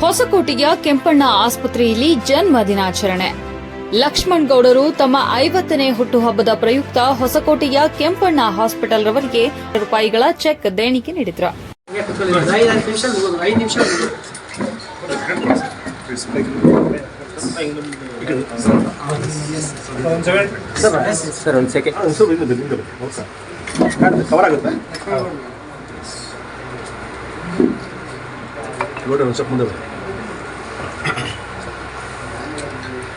ಹೊಸಕೋಟೆಯ ಕೆಂಪಣ್ಣ ಆಸ್ಪತ್ರೆಯಲ್ಲಿ ಜನ್ಮ ದಿನಾಚರಣೆ. ಲಕ್ಷ್ಮಣ್ ಗೌಡರು ತಮ್ಮ ಐವತ್ತನೇ ಹುಟ್ಟುಹಬ್ಬದ ಪ್ರಯುಕ್ತ ಹೊಸಕೋಟೆಯ ಕೆಂಪಣ್ಣ ಹಾಸ್ಪಿಟಲ್ ರವರಿಗೆ ರೂಪಾಯಿಗಳ ಚೆಕ್ ದೇಣಿಗೆ ನೀಡಿದ್ರು. ಸರ್ ಒಂದು ಸೆಕೆಂಡ್ ಸ್ವಲ್ಪ ಹಿಂದೆ ಬನ್ನಿ, ಹಿಂದೆ ಬನ್ನಿ. ಹೌದು ಸರ್. ಕಾಣುತ್ತೆ, ಕವರ್ ಆಗುತ್ತೆ ನೋಡಿ ಒಂದು ಸ್ವಲ್ಪ ಮುಂದೆ.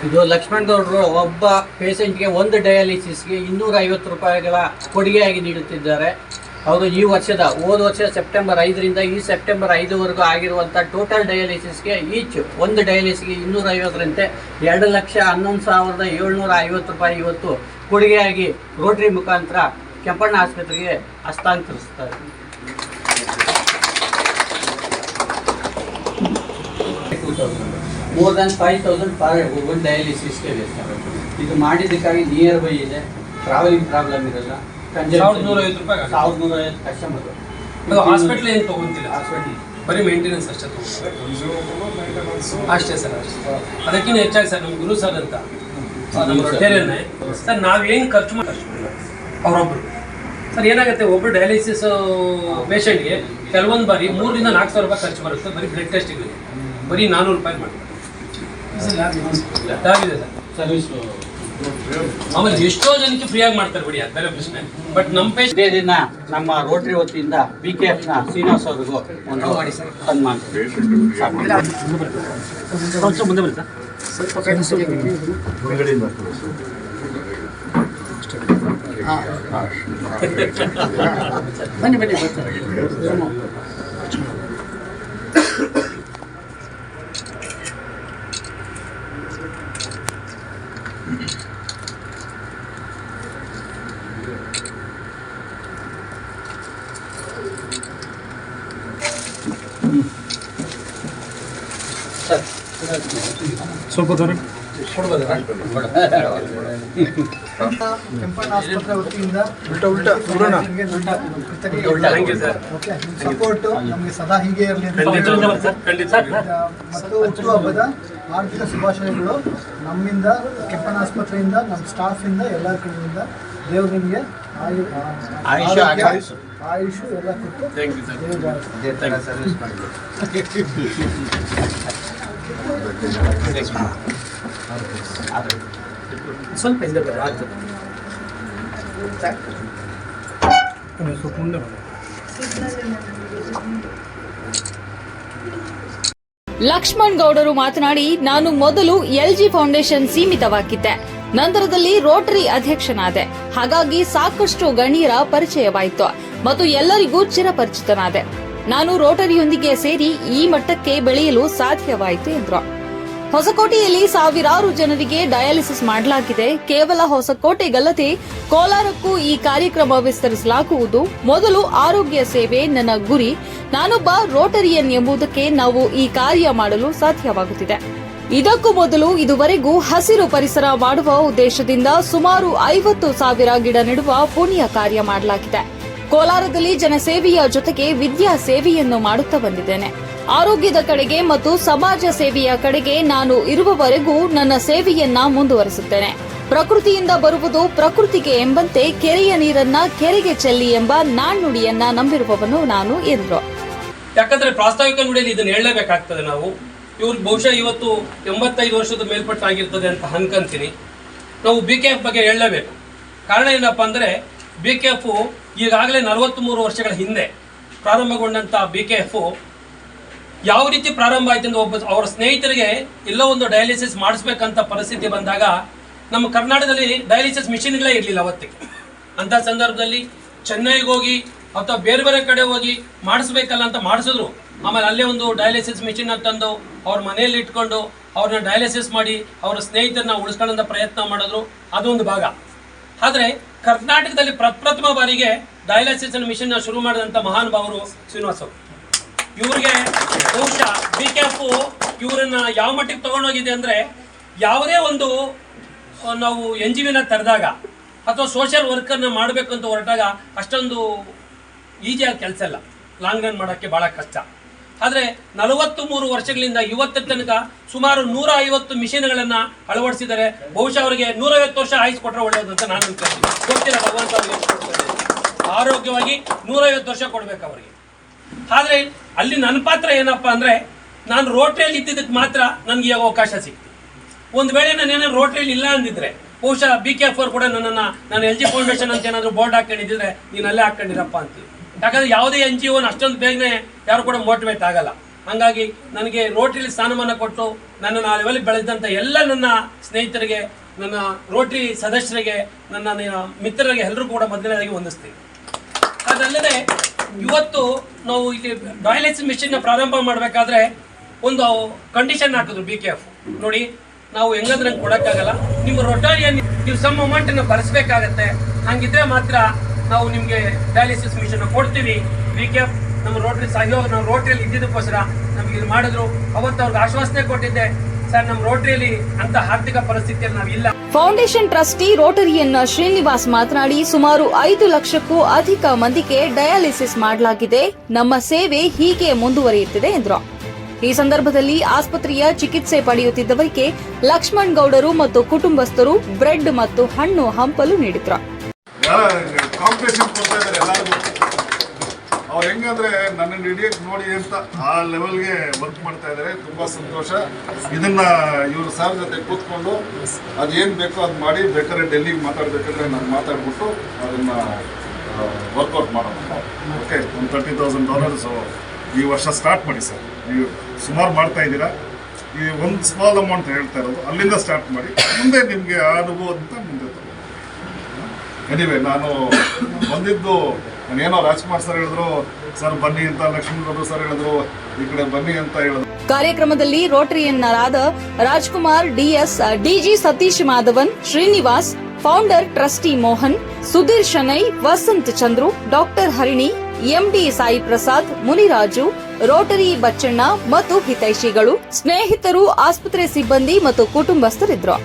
ಇದು ಲಕ್ಷ್ಮಣ್ ಗೌಡರು ಒಬ್ಬ ಪೇಷಂಟ್ಗೆ ಒಂದು ಡಯಾಲಿಸಿಸ್ಗೆ ಇನ್ನೂರ ಐವತ್ತು ರೂಪಾಯಿಗಳ ಕೊಡುಗೆಯಾಗಿ ನೀಡುತ್ತಿದ್ದಾರೆ ಅವರು ಈ ವರ್ಷದ, ಹೋದ ವರ್ಷ ಸೆಪ್ಟೆಂಬರ್ ಐದರಿಂದ ಈ ಸೆಪ್ಟೆಂಬರ್ ಐದುವರೆಗೂ ಆಗಿರುವಂಥ ಟೋಟಲ್ ಡಯಾಲಿಸಿಸ್ಗೆ ಈಚ್ ಒಂದು ಡಯಾಲಿಸಿಸ್ಗೆ ಇನ್ನೂರ ಐವತ್ತರಂತೆ ಎರಡು ಲಕ್ಷ ಹನ್ನೊಂದು ಸಾವಿರದ ಏಳ್ನೂರ ಐವತ್ತು ರೂಪಾಯಿ ಇವತ್ತು ಕೊಡುಗೆಯಾಗಿ ರೋಟರಿ ಮುಖಾಂತರ ಕೆಂಪಣ್ಣ ಆಸ್ಪತ್ರೆಗೆ ಹಸ್ತಾಂತರಿಸ್ತಾರೆ more than five thousand per one ಡಯಾಲಿಸಿಸ್ಗೆ ಬೇಕು ಇದು ಮಾಡಿದ್ದಕ್ಕಾಗಿ ನಿಯರ್ ಬೈ ಇದೆ. ಟ್ರಾವೆಲಿಂಗ್ ಪ್ರಾಬ್ಲಮ್ ಇರಲ್ಲ. ಸಾವಿರದ ನೂರ ರೂಪಾಯಿ. ಸಾವಿರದ ನೂರ ಐವತ್ತು ಕಸ್ಟಮರ್ ಅದು ಹಾಸ್ಪಿಟ್ಲ್ ಏನು ತಗೊಂತಿಲ್ಲ? ಹಾಸ್ಪಿಟಲ್ ಬರೀ ಮೇಂಟೆನೆನ್ಸ್ ಅಷ್ಟೇ ತಗೊಂತಾರೆ ಅಷ್ಟೇ ಸರ್ ಅಷ್ಟೇ. ಅದಕ್ಕಿಂತ ಹೆಚ್ಚಾಗಿ ಸರ್ ನಮ್ಮ ಗುರು ಸರ್ ಅಂತ. ನಮ್ಮ ರೊಟೇರಿಯನ್ನೇ ಸರ್. ನಾವೇನು ಖರ್ಚು ಮಾಡಿ ಖರ್ಚು ಮಾಡಿಲ್ಲ ಅವರೊಬ್ಬರು ಸರ್ ಏನಾಗುತ್ತೆ ಒಬ್ಬರು ಡಯಾಲಿಸಿಸ್ ಪೇಷಂಟ್ಗೆ ಕೆಲವೊಂದು ಬಾರಿ ಮೂರರಿಂದ ನಾಲ್ಕು ಸಾವಿರ ರೂಪಾಯಿ ಖರ್ಚು ಬರುತ್ತೆ ಬರೀ ಬ್ಲಡ್ ಟೆಸ್ಟಿಗೆ ಬರೀ ನಾನ್ನೂರು ರೂಪಾಯಿ ಮಾಡ್ತಾರೆ ಸರ್ವಿಸ್ ಆಮೇಲೆ ಎಷ್ಟೋ ಜನಕ್ಕೆ ಫ್ರೀಯಾಗಿ ಮಾಡ್ತಾರೆ ಬಿಡಿ ಅದರ ಬೇರೆ ಪ್ರಶ್ನೆ. ಬಟ್ ನಮ್ಮ ಪೇಷಂಟ್ ಇದೇ ದಿನ ನಮ್ಮ ರೋಟರಿ ವತಿಯಿಂದ ಬಿ ಕೆ ಎಫ್ನ ಶ್ರೀನಿವಾಸ್ ಅವ್ರಿಗೂ ಒಂದು ಸನ್ಮಾನ. ಸ್ವಲ್ಪ ಮುಂದೆ ಬರುತ್ತಾ. ಬನ್ನಿ ಬನ್ನಿ ಬರ್ತಾರೆ ಸ್ವಲ್ಪ ಕೆಂಪಣ್ಣ ಆಸ್ಪತ್ರೆ ವತಿಯಿಂದ ಸಪೋರ್ಟ್. ನಮಗೆ ಸದಾ ಹೀಗೆ ಇರಲಿ ಮತ್ತು ಹುಟ್ಟುವ ಹಬ್ಬದ ಮತ್ತು ಹುಟ್ಟುಹಬ್ಬದ ಆರ್ಥಿಕ ಶುಭಾಶಯಗಳು. ನಮ್ಮಿಂದ ಕೆಪ್ಪನ ಆಸ್ಪತ್ರೆಯಿಂದ ನಮ್ಮ ಸ್ಟಾಫಿಂದ ಎಲ್ಲರ ಕಡೆಯಿಂದ. ದೇವ್ರು ನಿಮಗೆ ಆಯು ಆರೋಗ್ಯ, ಆಯುಷು. ಎಲ್ಲ ಕೊಟ್ಟು ಥ್ಯಾಂಕ್ ಯು ಸರ್ ದೇವ್ರು ಜಾಸ್ತಿ ಸ್ವಲ್ಪ ಹಿಂದೆ ಬರ ಆಗ್ತದೆ ಸ್ವಲ್ಪ ಮುಂದೆ. ಲಕ್ಷ್ಮಣ್ ಗೌಡರು ಮಾತನಾಡಿ, ನಾನು ಮೊದಲು ಎಲ್ಜಿ ಫೌಂಡೇಶನ್ ಸೀಮಿತವಾಗಿದ್ದೆ. ನಂತರದಲ್ಲಿ ರೋಟರಿ ಅಧ್ಯಕ್ಷನಾದೆ. ಹಾಗಾಗಿ ಸಾಕಷ್ಟು ಗಣ್ಯರ ಪರಿಚಯವಾಯಿತು ಮತ್ತು ಎಲ್ಲರಿಗೂ ಚಿರಪರಿಚಿತನಾದೆ. ನಾನು ರೋಟರಿಯೊಂದಿಗೆ ಸೇರಿ ಈ ಮಟ್ಟಕ್ಕೆ ಬೆಳೆಯಲು ಸಾಧ್ಯವಾಯಿತು ಎಂದರು. ಹೊಸಕೋಟೆಯಲ್ಲಿ ಸಾವಿರಾರು ಜನರಿಗೆ ಡಯಾಲಿಸಿಸ್ ಮಾಡಲಾಗಿದೆ. ಕೇವಲ ಹೊಸಕೋಟೆ ಹೊಸಕೋಟೆಗಲ್ಲದೆ ಕೋಲಾರಕ್ಕೂ ಈ ಕಾರ್ಯಕ್ರಮ ವಿಸ್ತರಿಸಲಾಗುವುದು. ಮೊದಲು ಆರೋಗ್ಯ ಸೇವೆ ನನ್ನ ಗುರಿ. ನಾನೊಬ್ಬ ರೋಟರಿಯನ್ ಎಂಬುದಕ್ಕೆ ನಾವು ಈ ಕಾರ್ಯ ಮಾಡಲು ಸಾಧ್ಯವಾಗುತ್ತಿದೆ. ಇದಕ್ಕೂ ಮೊದಲು ಇದುವರೆಗೂ ಹಸಿರು ಪರಿಸರ ಮಾಡುವ ಉದ್ದೇಶದಿಂದ ಸುಮಾರು ಐವತ್ತು ಸಾವಿರ ಗಿಡ ನೆಡುವ ಪುಣ್ಯ ಕಾರ್ಯ ಮಾಡಲಾಗಿದೆ. ಕೋಲಾರದಲ್ಲಿ ಜನಸೇವೆಯ ಜೊತೆಗೆ ವಿದ್ಯಾ ಸೇವೆಯನ್ನು ಮಾಡುತ್ತಾ ಬಂದಿದ್ದೇನೆ. ಆರೋಗ್ಯದ ಕಡೆಗೆ ಮತ್ತು ಸಮಾಜ ಸೇವೆಯ ಕಡೆಗೆ ನಾನು ಇರುವವರೆಗೂ ನನ್ನ ಸೇವೆಯನ್ನ ಮುಂದುವರಿಸುತ್ತೇನೆ. ಪ್ರಕೃತಿಯಿಂದ ಬರುವುದು ಪ್ರಕೃತಿಗೆ ಎಂಬಂತೆ ಕೆರೆಯ ನೀರನ್ನ ಕೆರೆಗೆ ಚೆಲ್ಲಿ ಎಂಬ ನಾಣ್ಣುಡಿಯನ್ನ ನಂಬಿರುವವನು ನಾನು ಎಂದರು. ಯಾಕಂದ್ರೆ ಪ್ರಾಸ್ತಾವಿಕ ನುಡಿಯಲ್ಲಿ ಇದನ್ನು ಹೇಳಲೇಬೇಕಾಗ್ತದೆ ನಾವು. ಇವ್ರಿಗೆ ಬಹುಶಃ ಇವತ್ತು ಎಂಬತ್ತೈದು ವರ್ಷದ ಮೇಲ್ಪಟ್ಟಾಗಿರ್ತದೆ ಅಂತ ಅನ್ಕಂತೀನಿ. ನಾವು ಬಿ ಕೆ ಎಫ್ ಬಗ್ಗೆ ಹೇಳಲೇಬೇಕು. ಕಾರಣ ಏನಪ್ಪ ಅಂದರೆ ಬಿ ಕೆ ಎಫ್ ಈಗಾಗಲೇ ನಲವತ್ತ್ಮೂರು ವರ್ಷಗಳ ಹಿಂದೆ ಪ್ರಾರಂಭಗೊಂಡಂಥ ಬಿ ಕೆ ಎಫ್ ಯಾವ ರೀತಿ ಪ್ರಾರಂಭ ಆಯ್ತು ಒಬ್ಬ ಅವರ ಸ್ನೇಹಿತರಿಗೆ ಎಲ್ಲೋ ಒಂದು ಡಯಾಲಿಸಿಸ್ ಮಾಡಿಸ್ಬೇಕಂತ ಪರಿಸ್ಥಿತಿ ಬಂದಾಗ ನಮ್ಮ ಕರ್ನಾಟಕದಲ್ಲಿ ಡಯಾಲಿಸಿಸ್ ಮಿಷಿನ್ಗಳೇ ಇರಲಿಲ್ಲ ಅವತ್ತಿಗೆ. ಅಂಥ ಸಂದರ್ಭದಲ್ಲಿ ಚೆನ್ನೈಗೆ ಹೋಗಿ ಅಥವಾ ಬೇರೆ ಬೇರೆ ಕಡೆ ಹೋಗಿ ಮಾಡಿಸ್ಬೇಕಲ್ಲ ಅಂತ ಮಾಡಿಸಿದ್ರು. ಆಮೇಲೆ ಅಲ್ಲೇ ಒಂದು ಡಯಾಲಿಸಿಸ್ ಮಿಷಿನ್ ತಂದು ಅವ್ರ ಮನೆಯಲ್ಲಿ ಇಟ್ಕೊಂಡು ಅವ್ರನ್ನ ಡಯಾಲಿಸಿಸ್ ಮಾಡಿ ಅವರ ಸ್ನೇಹಿತರನ್ನ ಉಳಿಸ್ಕೊಳ್ಳೋ ಪ್ರಯತ್ನ ಮಾಡಿದ್ರು. ಅದೊಂದು ಭಾಗ. ಆದರೆ ಕರ್ನಾಟಕದಲ್ಲಿ ಪ್ರಪ್ರಥಮ ಬಾರಿಗೆ ಡಯಾಲಿಸಿಸ್ ಮಿಷಿನ್ನ ಶುರು ಮಾಡಿದಂಥ ಮಹಾನುಭಾವರು ಶ್ರೀನಿವಾಸ್ ಅವರು. ಇವ್ರಿಗೆ ಬಹುಶಃ ಬಿ ಕೆ ಎಫ್ ಇವರನ್ನ ಯಾವ ಮಟ್ಟಿಗೆ ತಗೊಂಡೋಗಿದೆ ಅಂದ್ರೆ ಯಾವುದೇ ಒಂದು ನಾವು ಎನ್ ಜಿ ವಿನ ತೆರೆದಾಗ ಅಥವಾ ಸೋಷಿಯಲ್ ವರ್ಕರ್ನ ಮಾಡಬೇಕು ಅಂತ ಹೊರಟಾಗ ಅಷ್ಟೊಂದು ಈಜಿಯಾದ ಕೆಲಸ ಇಲ್ಲ. ಲಾಂಗ್ ರನ್ ಮಾಡೋಕ್ಕೆ ಭಾಳ ಕಷ್ಟ. ಆದರೆ ನಲವತ್ತು ಮೂರು ವರ್ಷಗಳಿಂದ ಇವತ್ತು ತನಕ ಸುಮಾರು ನೂರ ಐವತ್ತು ಮಿಷಿನ್ಗಳನ್ನು ಅಳವಡಿಸಿದರೆ ಬಹುಶಃ ಅವರಿಗೆ ನೂರೈವತ್ತು ವರ್ಷ ಆಯುಸ್ ಕೊಟ್ಟರೆ ಒಳ್ಳೆಯದು ಅಂತ ನಾನು ಅನ್ಕೊಳ್ತೀನಿ. ಗೊತ್ತಿಲ್ಲ ಭಗವಂತ ಆರೋಗ್ಯವಾಗಿ ನೂರೈವತ್ತು ವರ್ಷ ಕೊಡ್ಬೇಕು ಅವರಿಗೆ. ಆದ್ರೆ ಅಲ್ಲಿ ನನ್ನ ಪಾತ್ರ ಏನಪ್ಪಾ ಅಂದ್ರೆ ನಾನು ರೋಟ್ರಿಯಲ್ಲಿ ಇದ್ದಿದ್ದಕ್ಕೆ ಮಾತ್ರ ನನಗೆ ಈಗ ಅವಕಾಶ ಸಿಕ್ತು. ಒಂದು ವೇಳೆ ನಾನು ಏನಾದ್ರು ರೋಟ್ರಿಯಲ್ಲಿ ಇಲ್ಲ ಅಂದಿದ್ರೆ, ಬಹುಶಃ ಬಿ ಕೆ ಎಫ್ ಅವ್ರು ಕೂಡ ನನ್ನನ್ನು, ನಾನು ಎಲ್ ಜಿ ಫೌಂಡೇಶನ್ ಅಂತ ಏನಾದರೂ ಬೋರ್ಡ್ ಹಾಕೊಂಡಿದ್ರೆ ನೀನು ಅಲ್ಲೇ ಹಾಕೊಂಡಿರಪ್ಪ ಅಂತ ಯಾಕಂದ್ರೆ ಯಾವುದೇ ಎನ್ ಜಿ ಒನ ಅಷ್ಟೊಂದು ಬೇಗನೆ ಯಾರು ಕೂಡ ಮೋಟಿವೇಟ್ ಆಗಲ್ಲ. ಹಂಗಾಗಿ ನನಗೆ ರೋಟ್ರಿಲಿ ಸ್ಥಾನಮಾನ ಕೊಟ್ಟು ನನ್ನನ್ನು ಆ ಲೆವೆಲ್ ಬೆಳೆದಂಥ ಎಲ್ಲ ನನ್ನ ಸ್ನೇಹಿತರಿಗೆ, ನನ್ನ ರೋಟ್ರಿ ಸದಸ್ಯರಿಗೆ, ನನ್ನ ಮಿತ್ರರಿಗೆ ಎಲ್ಲರೂ ಕೂಡ ಮೊದಲನೇದಾಗಿ ಹೊಂದಿಸ್ತೀನಿ ಅದಲ್ಲದೆ ಇವತ್ತು ನಾವು ಇಲ್ಲಿ ಡಯಾಲಿಸಿಸ್ ಮಿಷಿನ್ ಪ್ರಾರಂಭ ಮಾಡಬೇಕಾದ್ರೆ ಒಂದು ಕಂಡೀಷನ್ ಹಾಕಿದ್ರು ಬಿ ಕೆ ಎಫ್ ನೋಡಿ, ನಾವು ಹೆಂಗಂದ್ರೆ ಹಂಗೆ ಕೊಡೋಕ್ಕಾಗಲ್ಲ. ನಿಮ್ಮ ರೊಟಾರಿಯನ್ ನೀವು ಸಮ್ ಅಮೌಂಟನ್ನು ಹಾಗಿದ್ರೆ ಹಂಗಿದ್ರೆ ಮಾತ್ರ ನಾವು ನಿಮಗೆ ಡಯಾಲಿಸಿಸ್ ಮಿಷನ್ ಕೊಡ್ತೀವಿ. ಬಿ ಕೆ ಎಫ್ ನಮ್ಮ ರೋಟ್ರಿ ಸಹಯೋಗ ನಾವು ರೋಟ್ರಿಯಲ್ಲಿ ಇದ್ದಿದ್ದಕ್ಕೋಸ್ಕರ ನಮಗೆ ಇದು ಮಾಡಿದ್ರು. ಅವತ್ತು ಅವ್ರಿಗೆ ಆಶ್ವಾಸನೆ ಕೊಟ್ಟಿದ್ದೆ. ಸರ್ ನಮ್ಮ ರೋಟರಿಯಲ್ಲಿ ಅಂತ ಆರ್ಥಿಕ ಪರಿಸ್ಥಿತಿಯಲ್ಲಿ ನಾವು ಇಲ್ಲ. ಫೌಂಡೇಶನ್ ಟ್ರಸ್ಟಿ ರೋಟರಿಯನ್ನ ಶ್ರೀನಿವಾಸ್ ಮಾತನಾಡಿ ಸುಮಾರು ಐದು ಲಕ್ಷಕ್ಕೂ ಅಧಿಕ ಮಂದಿಗೆ ಡಯಾಲಿಸಿಸ್ ಮಾಡಲಾಗಿದೆ. ನಮ್ಮ ಸೇವೆ ಹೀಗೆ ಮುಂದುವರಿಯುತ್ತಿದೆ ಎಂದರು. ಈ ಸಂದರ್ಭದಲ್ಲಿ ಆಸ್ಪತ್ರೆಯ ಚಿಕಿತ್ಸೆ ಪಡೆಯುತ್ತಿದ್ದವರಿಗೆ ಲಕ್ಷ್ಮಣ್ ಗೌಡರು ಮತ್ತು ಕುಟುಂಬಸ್ಥರು ಬ್ರೆಡ್ ಮತ್ತು ಹಣ್ಣು ಹಂಪಲು ನೀಡಿದ್ರು ಕಾಂಪಿಟೇಷನ್ ಕೊಡ್ತಾ ಇದ್ದಾರೆ ಎಲ್ಲರಿಗೂ ಅವ್ರು ಹೆಂಗಂದ್ರೆ ನನ್ನನ್ನು ಹಿಡಿಯಕ್ಕೆ ನೋಡಿ ಅಂತ ಆ ಲೆವೆಲ್ಗೆ ವರ್ಕ್ ಮಾಡ್ತಾ ಇದ್ದಾರೆ. ತುಂಬಾ ಸಂತೋಷ. ಇದನ್ನ ಇವರು ಸರ್ ಜೊತೆ ಕೂತ್ಕೊಂಡು ಅದೇನು ಬೇಕೋ ಅದು ಮಾಡಿ, ಬೇಕಾದ್ರೆ ಡೆಲ್ಲಿಗೆ ಮಾತಾಡ್ಬೇಕಾದ್ರೆ ನಾನು ಮಾತಾಡ್ಬಿಟ್ಟು ಅದನ್ನ ವರ್ಕೌಟ್ ಮಾಡೋಣ ಓಕೆ ಒಂದು ತರ್ಟಿ ತೌಸಂಡ್ ಡಾಲರ್ಸ್ ಈ ವರ್ಷ ಸ್ಟಾರ್ಟ್ ಮಾಡಿ ಸರ್ ನೀವು ಸುಮಾರು ಮಾಡ್ತಾ ಇದ್ದೀರಾ? ಈ ಒಂದು ಸ್ಮಾಲ್ ಅಮೌಂಟ್ ಹೇಳ್ತಾ ಇರೋದು. ಅಲ್ಲಿಂದ ಸ್ಟಾರ್ಟ್ ಮಾಡಿ, ಮುಂದೆ ನಿಮಗೆ ಆ ಅಂತ ಮುಂದೆ ಎನಿವೆ ನಾನು ಬಂದಿದ್ದು ನಾನೇನೋ ರಾಜ್ಕುಮಾರ್ ಸರ್ ಹೇಳಿದ್ರು, ಸರ್ ಬನ್ನಿ ಅಂತ ಲಕ್ಷ್ಮೀಗೌಡರು ಸರ್ ಹೇಳಿದ್ರು, ಈ ಕಡೆ ಬನ್ನಿ ಅಂತ ಹೇಳಿದ್ರು. ಕಾರ್ಯಕ್ರಮದಲ್ಲಿ ರೋಟರಿಯನ್ನರಾದ Rajkumar DS, DG Satish Madhavan, Srinivas, founder trustee Mohan, Sudhir Shenoy, Vasant Chandru, doctor Harini, MD Sai Prasad, Muniraju, Rotary Bachchanna ಮತ್ತು ಹಿತೈಷಿಗಳು, ಸ್ನೇಹಿತರು, ಆಸ್ಪತ್ರೆ ಸಿಬ್ಬಂದಿ ಮತ್ತು ಕುಟುಂಬಸ್ಥರಿದ್ರು